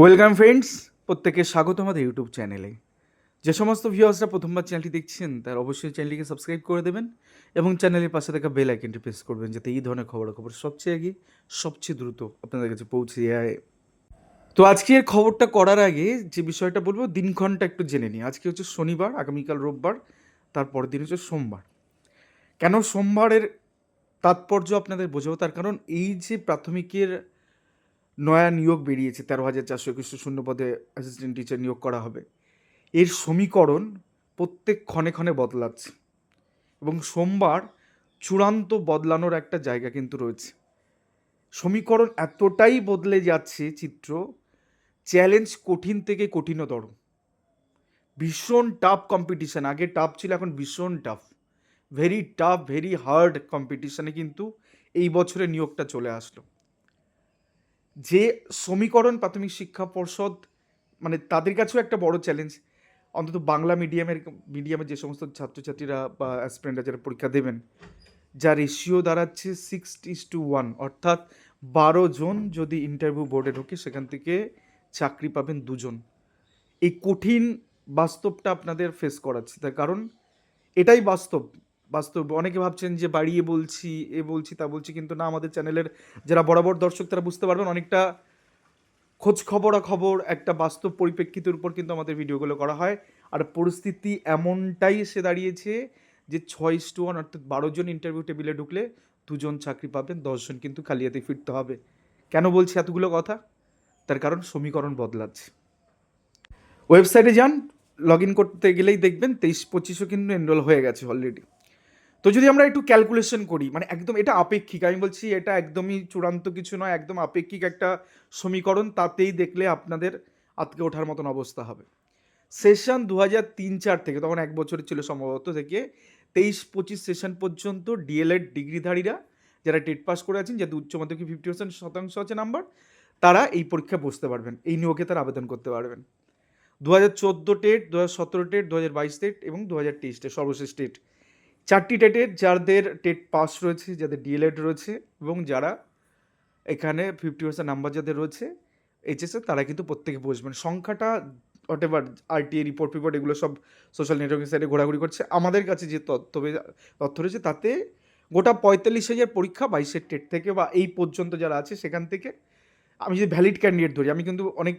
Welcome friends প্রত্যেকে স্বাগত আমাদের ইউটিউব চ্যানেলে। যে সমস্ত ভিউয়ার্সরা প্রথমবার চ্যানেলটি দেখছেন, তার অবশ্যই চ্যানেলটিকে সাবস্ক্রাইব করে দেবেন এবং চ্যানেলের পাশে থাকা বেল আইকনটি প্রেস করবেন যাতে এই ধরনের খবরাখবর সবচেয়ে আগে, সবচেয়ে দ্রুত আপনাদের কাছে পৌঁছে যায়। তো আজকের খবরটা করার আগে যে বিষয়টা বলব, দিনক্ষণটা একটু জেনে নিই। আজকে হচ্ছে শনিবার, আগামীকাল রোববার, তারপরের দিন হচ্ছে সোমবার। কেন সোমবারের তাৎপর্য আপনাদের বোঝাবো? তার কারণ এই যে প্রাথমিকের নয়া নিয়োগ বেরিয়েছে, তেরো হাজার চারশো একুশ শূন্য পদে অ্যাসিস্ট্যান্ট টিচার নিয়োগ করা হবে। এর সমীকরণ প্রত্যেক ক্ষণে ক্ষণে বদলাচ্ছে এবং সোমবার চূড়ান্ত বদলানোর একটা জায়গা কিন্তু রয়েছে। সমীকরণ এতটাই বদলে যাচ্ছে চিত্র চ্যালেঞ্জ কঠিন থেকে কঠিনতর। ভীষণ টাফ কম্পিটিশান আগে টাফ ছিল, এখন ভীষণ tough very tough very hard কম্পিটিশানে কিন্তু এই বছরে নিয়োগটা চলে আসলো। যে সমীকরণ প্রাথমিক শিক্ষা পর্ষদ মানে তাদের কাছেও একটা বড় চ্যালেঞ্জ অন্তত বাংলা মিডিয়ামের মিডিয়ামের যে সমস্ত ছাত্রছাত্রীরা বা অ্যাসপিরেন্টরা যারা পরীক্ষা দেবেন, যা রেশিও দাঁড়াচ্ছে সিক্স ইস টু ওয়ান অর্থাৎ বারো জন যদি ইন্টারভিউ বোর্ডে ঢোকে, সেখান থেকে চাকরি পাবেন দুজন। এই কঠিন বাস্তবটা আপনাদের ফেস করাচ্ছে। তার কারণ, এটাই বাস্তব। বাস্তব। অনেকে ভাবছেন যে বাড়িয়ে বলছি, এ বলছি, তা বলছি, কিন্তু না, আমাদের চ্যানেলের যারা বরাবর দর্শক, তারা বুঝতে পারবেন অনেকটা খোঁজ খবরা খবর, একটা বাস্তব পরিপ্রেক্ষিতের উপর কিন্তু আমাদের ভিডিওগুলো করা হয়। আর পরিস্থিতি এমনটাই এসে দাঁড়িয়েছে যে ছয় টু ওয়ান, অর্থাৎ বারো জন ইন্টারভিউ টেবিলে ঢুকলে দুজন চাকরি পাবেন দশজন কিন্তু খালিয়াতে ফিরতে হবে। কেন বলছি এতগুলো কথা? তার কারণ সমীকরণ বদলাচ্ছে। ওয়েবসাইটে যান লগ ইন করতে গেলেই দেখবেন তেইশ পঁচিশও কিন্তু এনরোল হয়ে গেছে অলরেডি তো যদি আমরা একটু ক্যালকুলেশন করি মানে একদম এটা আপেক্ষিক, আমি বলছি এটা একদমই চূড়ান্ত কিছু নয়, একদম আপেক্ষিক একটা সমীকরণ, তাতেই দেখলে আপনাদের আতকে ওঠার মতন অবস্থা হবে। সেশন দু হাজার তিন চার থেকে, তখন এক বছরের ছিল সম্ভবত থেকে, তেইশ পঁচিশ সেশন পর্যন্ত ডিএলএড ডিগ্রিধারীরা, যারা টেট পাস করে আছেন, যাদের উচ্চ মাধ্যমিক ফিফটি পার্সেন্ট শতাংশ আছে নাম্বার, তারা এই পরীক্ষায় বসতে পারবেন, এই নিয়োগে তারা আবেদন করতে পারবেন। দু হাজার চোদ্দ টেট দু হাজার সতেরো টেট দু হাজার বাইশ টেট এবং দু হাজার তেইশ টেট, সর্বশেষ টেট। চারটি টেটের, যাদের টেট পাস রয়েছে, যাদের ডিএলএড রয়েছে এবং যারা এখানে ফিফটি পার্সেন্ট নাম্বার যাদের রয়েছে, এইচএসে তারা কিন্তু প্রত্যেকে বসবেন সংখ্যাটা হোয়াট এভার আরটিএ রিপোর্ট ফিপোর্ট, এগুলো সব সোশ্যাল নেটওয়ার্কিং সাইটে ঘোরাঘুরি করছে। আমাদের কাছে যে তথ্য তথ্য রয়েছে তাতে গোটা পঁয়তাল্লিশ হাজার পরীক্ষা বাইশের টেট থেকে বা এই পর্যন্ত যারা আছে, সেখান থেকে আমি যদি ভ্যালিড ক্যান্ডিডেট ধরি, আমি কিন্তু অনেক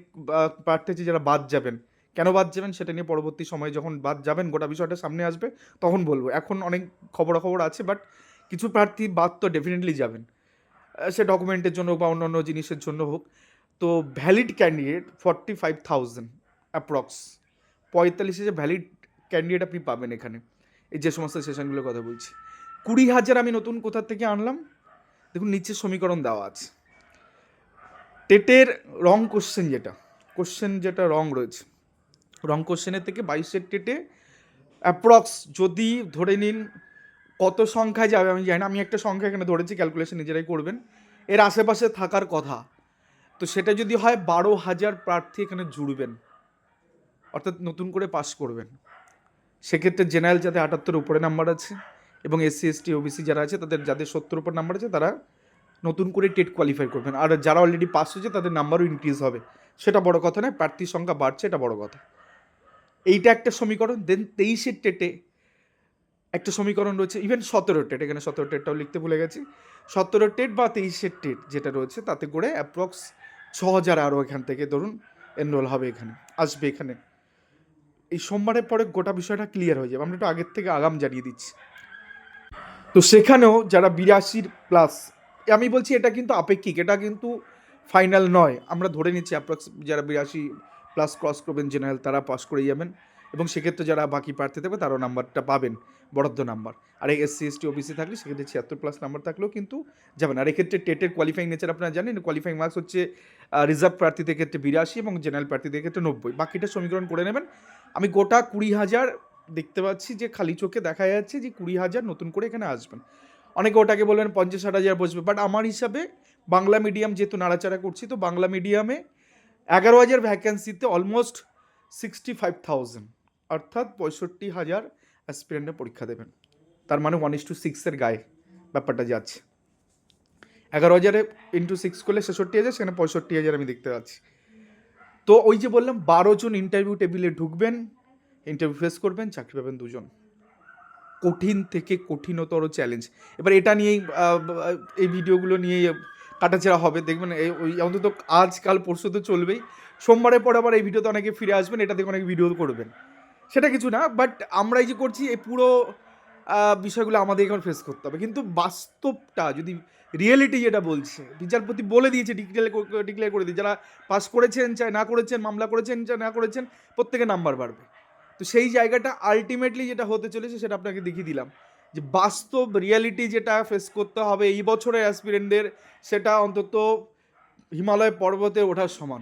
প্রার্থী আছে যারা বাদ যাবেন। কেন বাদ যাবেন সেটা নিয়ে পরবর্তী সময়ে যখন বাদ যাবেন, গোটা বিষয়টা সামনে আসবে, তখন বলব। এখন অনেক খবরাখবর আছে বাট কিছু প্রার্থী বাদ তো ডেফিনেটলি যাবেন। সে ডকুমেন্টের জন্য হোক বা অন্য অন্য জিনিসের জন্য হোক। তো valid candidate forty five thousand approx পঁয়তাল্লিশ হাজার ভ্যালিড ক্যান্ডিডেট আপনি পাবেন এখানে। এই যে সমস্ত সেশনগুলোর কথা বলছি। কুড়ি হাজার আমি নতুন কোথা থেকে আনলাম? দেখুন নিচে সমীকরণ দেওয়া আছে। টেটের রং কোশ্চেন যেটা। কোশ্চেন যেটা রং রয়েছে। রং কোশ্চেনের থেকে বাইশের টেটে অ্যাপ্রক্স যদি ধরে নিন কত সংখ্যায় যাবে, আমি জানি না, আমি একটা সংখ্যা এখানে ধরেছি ক্যালকুলেশন নিজেরাই করবেন। এর আশেপাশে থাকার কথা। তো সেটা যদি হয় বারো হাজার প্রার্থী এখানে জুড়বেন, অর্থাৎ নতুন করে পাস করবেন। সেক্ষেত্রে জেনারেল যাতে আটাত্তর উপরে নাম্বার আছে এবং এসসি এসটি ওবিসি যারা আছে, তাদের যাদের সত্তর উপর নাম্বার আছে, তারা নতুন করে টেট কোয়ালিফাই করবেন। আর যারা অলরেডি পাস হয়েছে, তাদের নাম্বারও ইনক্রিজ হবে। সেটা বড় কথা নয়, প্রার্থীর সংখ্যা বাড়ছে, এটা বড় কথা। এইটা একটা সমীকরণ দেন তেইশের টেটে একটা সমীকরণ রয়েছে ইভেন সতেরো টেট, এখানে সতেরো টেটটাও লিখতে ভুলে গেছি। সতেরো টেট বা তেইশের টেট যেটা রয়েছে, তাতে করে অ্যাপ্রক্স ছ হাজার আরও এখান থেকে ধরুন এনরোল হবে এখানে, আসবে এখানে। এই সোমবারের পরে গোটা বিষয়টা ক্লিয়ার হয়ে যাবে, আমরা একটু আগের থেকে আগাম জানিয়ে দিচ্ছি। তো সেখানেও যারা বিরাশির প্লাস আমি বলছি এটা কিন্তু আপেক্ষিক, এটা কিন্তু ফাইনাল নয়, আমরা ধরে নিচ্ছি অ্যাপ্রক্স যারা বিরাশি প্লাস ক্রস করবেন জেনারেল তারা পাস করে যাবেন। এবং সেক্ষেত্রে যারা বাকি প্রার্থী থাকবে, তারাও নাম্বারটা পাবেন, বরাদ্দ নাম্বার। আর এসসি এসটি ওবিসি থাকলে সেক্ষেত্রে ছিয়াত্তর প্লাস নাম্বার থাকলেও কিন্তু যাবেন। আর এক্ষেত্রে টেটের কোয়ালিফাইং নেচার আপনারা জানেন কোয়ালিফাইং মার্কস হচ্ছে রিজার্ভ প্রার্থীদের ক্ষেত্রে বিরাশি এবং জেনারেল প্রার্থীদের ক্ষেত্রে নব্বই। বাকিটা সমীকরণ করে নেবেন। আমি গোটা কুড়ি হাজার দেখতে পাচ্ছি যে খালি চোখে দেখা যাচ্ছে যে কুড়ি হাজার নতুন করে এখানে আসবেন। অনেকে ওটাকে বলবেন পঞ্চাশ, ষাট হাজার বসবে। বাট আমার হিসাবে বাংলা মিডিয়াম যেহেতু নাড়াচাড়া করছি, তো বাংলা মিডিয়ামে এগারো হাজার ভ্যাকেন্সিতে অলমোস্ট সিক্সটি ফাইভ থাউজেন্ড অর্থাৎ পঁয়ষট্টি হাজার অ্যাসপিরেন্টে পরীক্ষা দেবেন। তার মানে ওয়ান ইস টু সিক্সের গায়ে ব্যাপারটা যাচ্ছে। এগারো হাজারে ইন্টু সিক্স করলে ছেষট্টি হাজার, সেখানে পঁয়ষট্টি হাজার আমি দেখতে পাচ্ছি। তো ওই যে বললাম, বারো জন ইন্টারভিউ টেবিলে ঢুকবেন ইন্টারভিউ ফেস করবেন, চাকরি পাবেন দুজন। কঠিন থেকে কঠিনতর চ্যালেঞ্জ এবার এটা নিয়েই এই ভিডিওগুলো নিয়েই কাটাছেড়া হবে, দেখবেন এই ওই অন্তত আজকাল, পরশু তো চলবেই। সোমবারের পর আবার এই ভিডিওতে অনেকে ফিরে আসবেন, এটা দেখে অনেকে ভিডিও করবেন। সেটা কিছু না বাট আমরা এই যে করছি, এই পুরো বিষয়গুলো আমাদের এখন ফেস করতে হবে। কিন্তু বাস্তবটা, যদি রিয়েলিটি যেটা বলছে, বিচারপতি বলে দিয়েছে ডিক্লেয়ার ডিক্লেয়ার করে দিয়ে যারা পাস করেছেন চাই না করেছেন, মামলা করেছেন চাই না করেছেন প্রত্যেকে নাম্বার বাড়বে। তো সেই জায়গাটা আলটিমেটলি যেটা হতে চলেছে, সেটা আপনাকে দেখিয়ে দিলাম। যে বাস্তব রিয়ালিটি যেটা ফেস করতে হবে এই বছরের অ্যাসপিরেন্টদের সেটা অন্তত হিমালয় পর্বতে ওঠার সমান।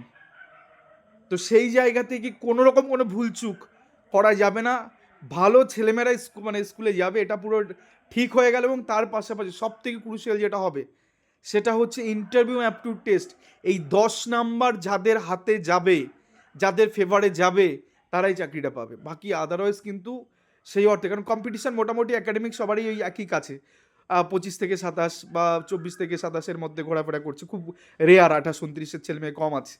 তো সেই জায়গা থেকে কোনো রকম কোনো ভুলচুক করা যাবে না। ভালো ছেলেমেয়েরা মানে স্কুলে যাবে, এটা পুরো ঠিক হয়ে গেল এবং তার পাশাপাশি সব থেকে ক্রুশিয়াল যেটা হবে, সেটা হচ্ছে ইন্টারভিউ অ্যাপটিউড টেস্ট এই দশ নাম্বার যাদের হাতে যাবে, যাদের ফেভারে যাবে, তারাই চাকরিটা পাবে। বাকি আদারওয়াইজ কিন্তু সেই অর্থে, কারণ কম্পিটিশান মোটামুটি একাডেমিক সবারই ওই একই কাছে। পঁচিশ থেকে সাতাশ বা চব্বিশ থেকে সাতাশের মধ্যে ঘোরাফেরা করছে। খুব রেয়ার আঠাশ, উনত্রিশের ছেলে মেয়ে কম আছে।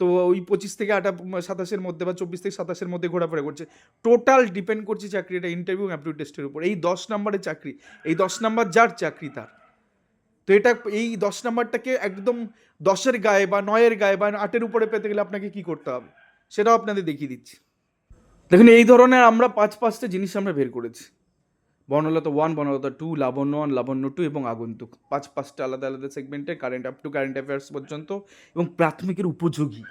তো ওই পঁচিশ থেকে আটা সাতাশের মধ্যে বা চব্বিশ থেকে সাতাশের মধ্যে ঘোরাফেরা করছে। টোটাল ডিপেন্ড করছে চাকরিটা ইন্টারভিউ অ্যাপটিউড টেস্টের উপর। এই দশ নাম্বারের চাকরি, এই দশ নাম্বার যার চাকরি তার। তো এটা, এই দশ নাম্বারটাকে একদম দশের গায়ে বা নয়ের গায়ে বা আটের উপরে পেতে গেলে আপনাকে কি করতে হবে? সেটাও আপনাদের দেখিয়ে দিচ্ছি। দেখুন, এই ধরনের আমরা পাঁচ পাঁচটা জিনিস আমরা বের করেছি। Barnalata one Barnalata two Labanya one Labanya two এবং আগন্তুক। পাঁচ পাঁচটা আলাদা আলাদা সেগমেন্টে current up to current affairs পর্যন্ত এবং প্রাথমিকের উপযোগী।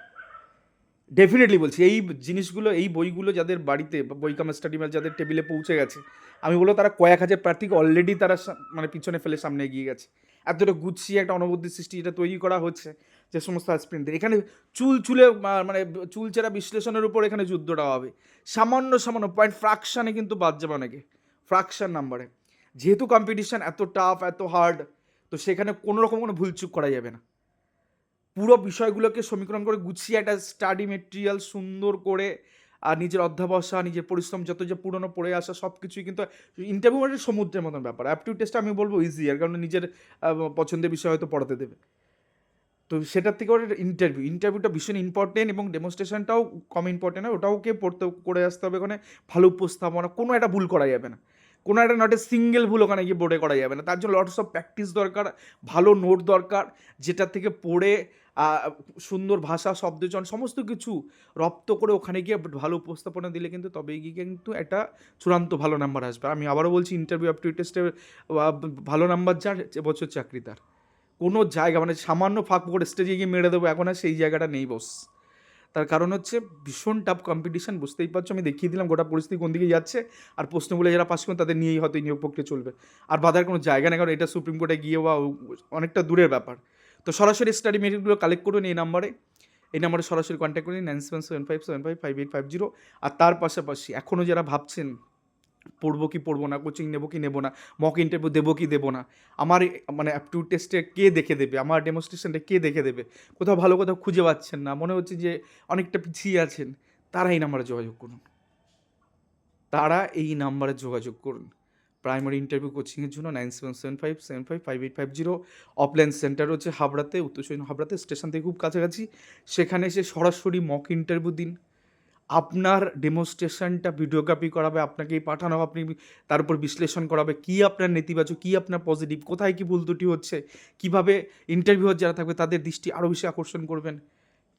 ডেফিনেটলি বলছি, এই জিনিসগুলো, এই বইগুলো যাদের বাড়িতে, বই কাম স্টাডি মেল যাদের টেবিলে পৌঁছে গেছে, আমি বলব তারা কয়েক হাজার প্রার্থীকে অলরেডি তারা মানে পিছনে ফেলে সামনে এগিয়ে গেছে। এতটা গুছিয়ে একটা অনবদ্য সৃষ্টি যেটা তৈরি করা হচ্ছে যে সমস্ত অ্যাসপিরেন্টদের এখানে চুল চুলে মানে চুল চেরা বিশ্লেষণের উপর এখানে যুদ্ধটা হবে। সামান্য সামান্য পয়েন্ট ফ্রাকশানে কিন্তু বাদ যাবে অনেকে ফ্রাকশান নাম্বারে যেহেতু কম্পিটিশান এত টাফ এত হার্ড তো সেখানে কোনো রকম কোনো ভুলচুক করা যাবে না। পুরো বিষয়গুলোকে সমীকরণ করে গুছিয়ে একটা স্টাডি মেটেরিয়াল সুন্দর করে, আর নিজের অধ্যাবসা, নিজের পরিশ্রম, যত যে পুরনো পড়ে আসা সব কিছুই কিন্তু ইন্টারভিউ মানে সমুদ্রের মতন ব্যাপার। অ্যাপটিউড টেস্ট আমি বলব ইজি আর কারণ নিজের পছন্দের বিষয় হয়তো পড়াতে দেবে। তো সেটার থেকে ওর ইন্টারভিউ ইন্টারভিউটা ভীষণ ইম্পর্টেন্ট এবং ডেমনস্ট্রেশনটাও কম ইম্পর্টেন্ট হয়। ওটাওকে পড়তে, করে আসতে হবে ওখানে। ভালো উপস্থাপনা, কোনো একটা ভুল করা যাবে না। কোনো একটা নটে সিঙ্গেল ভুল ওখানে গিয়ে বোর্ডে করা যাবে না। তার জন্য লটস অফ প্র্যাকটিস দরকার, ভালো নোট দরকার, যেটা থেকে পড়ে সুন্দর ভাষা শব্দচয়ন সমস্ত কিছু রপ্ত করে ওখানে গিয়ে ভালো উপস্থাপনা দিলে কিন্তু তবেই গিয়ে কিন্তু একটা চূড়ান্ত ভালো নাম্বার আসবে। আমি আবারও বলছি ইন্টারভিউ অ্যাপটিউড টেস্টে ভালো নাম্বার যার বছর চাকরি তার। কোনো জায়গা মানে সামান্য ফাঁক করে স্টেজে গিয়ে মেরে দেবো, এখন আর সেই জায়গাটা নেই বস তার কারণ হচ্ছে ভীষণ টাফ কম্পিটিশান বুঝতেই পারছ? আমি দেখিয়ে দিলাম গোটা পরিস্থিতি কোন দিকে যাচ্ছে, আর প্রশ্নগুলো যারা পাস করেন তাদের নিয়েই হয়তো নিয়োগ প্রক্রিয়া চলবে। আর বাধার কোনো জায়গা নেই, কারণ এটা সুপ্রিম কোর্টে গিয়ে বা অনেকটা দূরের ব্যাপার। তো সরাসরি স্টাডি মেটেরিয়ালগুলো কালেক্ট করুন এই নাম্বারে এই নাম্বারে সরাসরি কন্ট্যাক্ট করুন nine seven seven five seven five five eight five zero আর তার পাশাপাশি এখনও যারা ভাবছেন পড়ব কি পড়ব না কোচিং নেব কি নেব না মক ইন্টারভিউ দেবো কি দেবো না, আমার মানে অ্যাপটিউড টেস্টে কে দেখে দেবে, আমার ডেমনস্ট্রেশনটা কে দেখে দেবে, কোথাও ভালো কোথাও খুঁজে পাচ্ছেন না, মনে হচ্ছে যে অনেকটা পিছিয়ে আছেন, তারা এই নাম্বারে যোগাযোগ করুন। তারা এই নাম্বারে যোগাযোগ করুন। প্রাইমারি ইন্টারভিউ কোচিংয়ের জন্য nine seven seven five seven five five eight five zero offline centre হচ্ছে হাবড়াতে, উত্তর হাবড়াতে স্টেশন থেকে খুব কাছাকাছি, সেখানে এসে সরাসরি মক ইন্টারভিউ দিন। আপনার ডেমনস্ট্রেশনটা ভিডিওগ্রাফি করাবে আপনাকেই পাঠানো হবে, আপনি তার উপর বিশ্লেষণ করাবে কী আপনার নেতিবাচক কী আপনার পজিটিভ কোথায় কী ভুল ত্রুটি হচ্ছে কীভাবে ইন্টারভিউয়ার যারা থাকবে তাদের দৃষ্টি আরও বেশি আকর্ষণ করবেন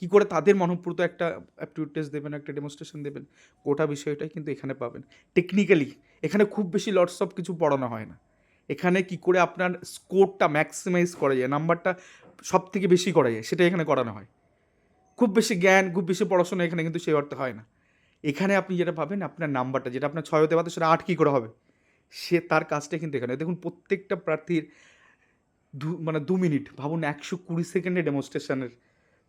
কী করে তাদের মনপ্রত একটা অ্যাপটিউড টেস্ট দেবেন একটা ডেমনস্ট্রেশন দেবেন গোটা বিষয়টাই কিন্তু এখানে পাবেন। টেকনিক্যালি এখানে খুব বেশি লটস অফ কিছু পড়ানো হয় না। এখানে কি করে আপনার স্কোরটা ম্যাক্সিমাইজ করা যায় নাম্বারটা সব থেকে বেশি করা যায় সেটা এখানে করানো হয়। খুব বেশি জ্ঞান, খুব বেশি পড়াশোনা এখানে কিন্তু সেই অর্থে হয় না। এখানে আপনি যেটা পাবেন আপনার নাম্বারটা যেটা আপনার ছয় হতে পারে, সেটা আট কী করে হবে? সে তার কাজটা কিন্তু এখানে, দেখুন প্রত্যেকটা প্রার্থীর দু মানে দু মিনিট, ভাবুন একশো কুড়ি সেকেন্ডের ডেমনস্ট্রেশনের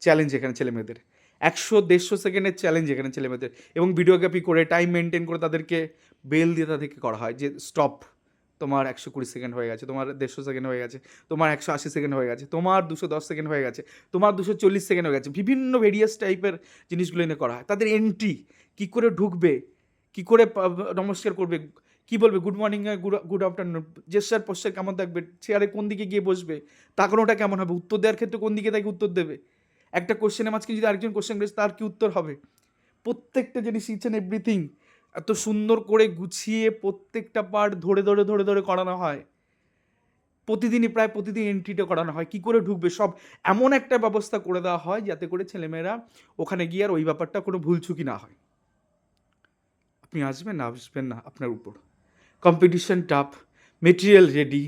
চ্যালেঞ্জ এখানে ছেলেমেয়েদের একশো দেড়শো সেকেন্ডের চ্যালেঞ্জ এখানে ছেলেমেয়েদের এবং ভিডিওগ্রাফি করে টাইম মেনটেন করে তাদেরকে বেল দিয়ে তাদেরকে করা হয়, যে স্টপ তোমার একশো কুড়ি সেকেন্ড হয়ে গেছে, তোমার দেড়শো সেকেন্ড হয়ে গেছে, তোমার একশো আশি সেকেন্ড হয়ে গেছে, তোমার দুশো দশ সেকেন্ড হয়ে গেছে, তোমার দুশো চল্লিশ সেকেন্ড হয়ে গেছে, বিভিন্ন ভেরিয়াস টাইপের জিনিসগুলো এনে করা হয়। তাদের এন্ট্রি কী করে ঢুকবে, কী করে নমস্কার করবে, কী বলবে good morning good good afternoon gesture posture কেমন থাকবে চেয়ারে কোন দিকে গিয়ে বসবে, তাকানোটা কেমন হবে, উত্তর দেওয়ার ক্ষেত্রে কোন দিকে তাকে উত্তর দেবে? একটা কোশ্চেনের মাঝখানে যদি আরেকজন কোশ্চেন করেছে তার কি উত্তর হবে? প্রত্যেকটা জিনিস ইচ অ্যান্ড এভরিথিং এত সুন্দর করে গুছিয়ে প্রত্যেকটা পার্ট ধরে ধরে ধরে ধরে করানো হয়। প্রতিদিনই প্রায় প্রতিদিন এন্ট্রিটা করানো হয়। কি করে ঢুকবে? সব এমন একটা ব্যবস্থা করে দেওয়া হয় যাতে করে ছেলেমেয়েরা ওখানে গিয়ে আর ওই ব্যাপারটা কোনো ভুলচুকি না হয়। আপনি আসবেন না আসবেন না আপনার উপর। Competition tough material ready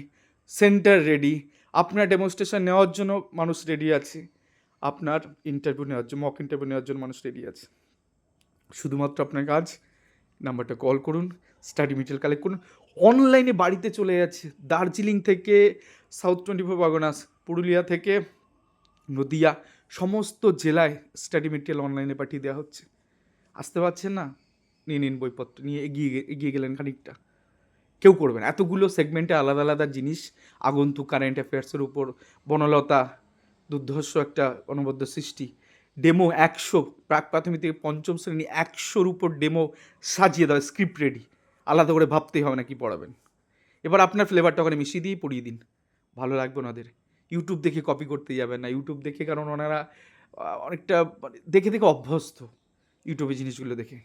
centre ready আপনার ডেমনস্ট্রেশন নেওয়ার জন্য মানুষ রেডি আছে, আপনার ইন্টারভিউ নেওয়ার জন্য মক ইন্টারভিউ নেওয়ার জন্য মানুষ রেডি আছে। শুধুমাত্র আপনার কাজ নাম্বারটা কল করুন, স্টাডি মেটেরিয়াল কালেক্ট করুন। অনলাইনে বাড়িতে চলে যাচ্ছে, দার্জিলিং থেকে south twenty four Parganas, Purulia থেকে নদিয়া, সমস্ত জেলায় স্টাডি মেটেরিয়াল অনলাইনে পাঠিয়ে দেওয়া হচ্ছে। আসতে পারছেন না? নিয়ে নিন বইপত্র, নিয়ে এগিয়ে এগিয়ে গেলেন খানিকটা। কেউ করবে না, এতগুলো সেগমেন্টে আলাদা আলাদা জিনিস, আগন্তুক কারেন্ট অ্যাফেয়ার্সের উপর বনলতা, দুর্ধর্ষ একটা অনবদ্য সৃষ্টি। ডেমো একশো, প্রাক প্রাথমিক থেকে পঞ্চম শ্রেণি একশোর উপর ডেমো সাজিয়ে দেওয়া স্ক্রিপ্ট রেডি আলাদা করে ভাবতেই হবে না কি পড়াবেন। এবার আপনার ফ্লেভারটা ওখানে মিশিয়ে দিয়ে পড়িয়ে দিন। ভালো লাগবে ওনাদের ইউটিউব দেখে কপি করতে যাবেন না। ইউটিউব দেখে কারণ ওনারা অনেকটা মানে দেখে দেখে অভ্যস্ত ইউটিউবে জিনিসগুলো দেখে।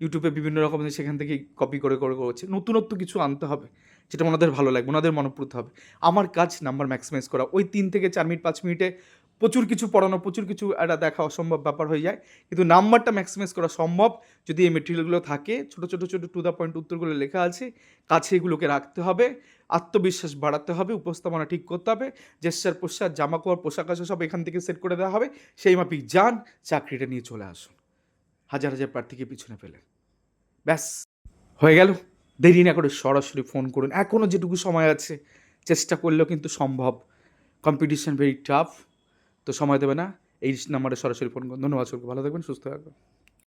ইউটিউবে বিভিন্ন রকমের সেখান থেকে কপি করে করে করছে নতুনত্ব কিছু আনতে হবে, যেটা ওনাদের ভালো লাগবে, ওনাদের মনপ্রুত হবে। আমার কাজ নাম্বার ম্যাক্সিমাইজ করা। ওই তিন থেকে চার মিনিট, পাঁচ মিনিটে প্রচুর কিছু পড়ানো, প্রচুর কিছু একটা দেখা অসম্ভব ব্যাপার হয়ে যায়। কিন্তু নাম্বারটা ম্যাক্সিমাইজ করা সম্ভব যদি এই মেটেরিয়ালগুলো থাকে। ছোটো ছোটো ছোটো টু দ্য পয়েন্ট উত্তরগুলো লেখা আছে। কাছে এগুলোকে রাখতে হবে। আত্মবিশ্বাস বাড়াতে হবে। উপস্থাপনা ঠিক করতে হবে। জেস্টার পোশাক জামা কাপড় পোশাক আশাক সব এখান থেকে সেট করে দেওয়া হবে। সেই মাপিক যান, চাকরিটা নিয়ে চলে আসুন। হাজার হাজার প্রার্থীকে পিছনে ফেলে। ব্যাস, হয়ে গেল। দেরি না করে সরাসরি ফোন করুন। এখনও যেটুকু সময় আছে, চেষ্টা করলেও কিন্তু সম্ভব। কম্পিটিশন ভেরি টাফ তো সময় দেবে না, এই নাম্বারে সরাসরি ফোন করুন। ধন্যবাদ সবাইকে, ভালো থাকবেন, সুস্থ থাকবেন।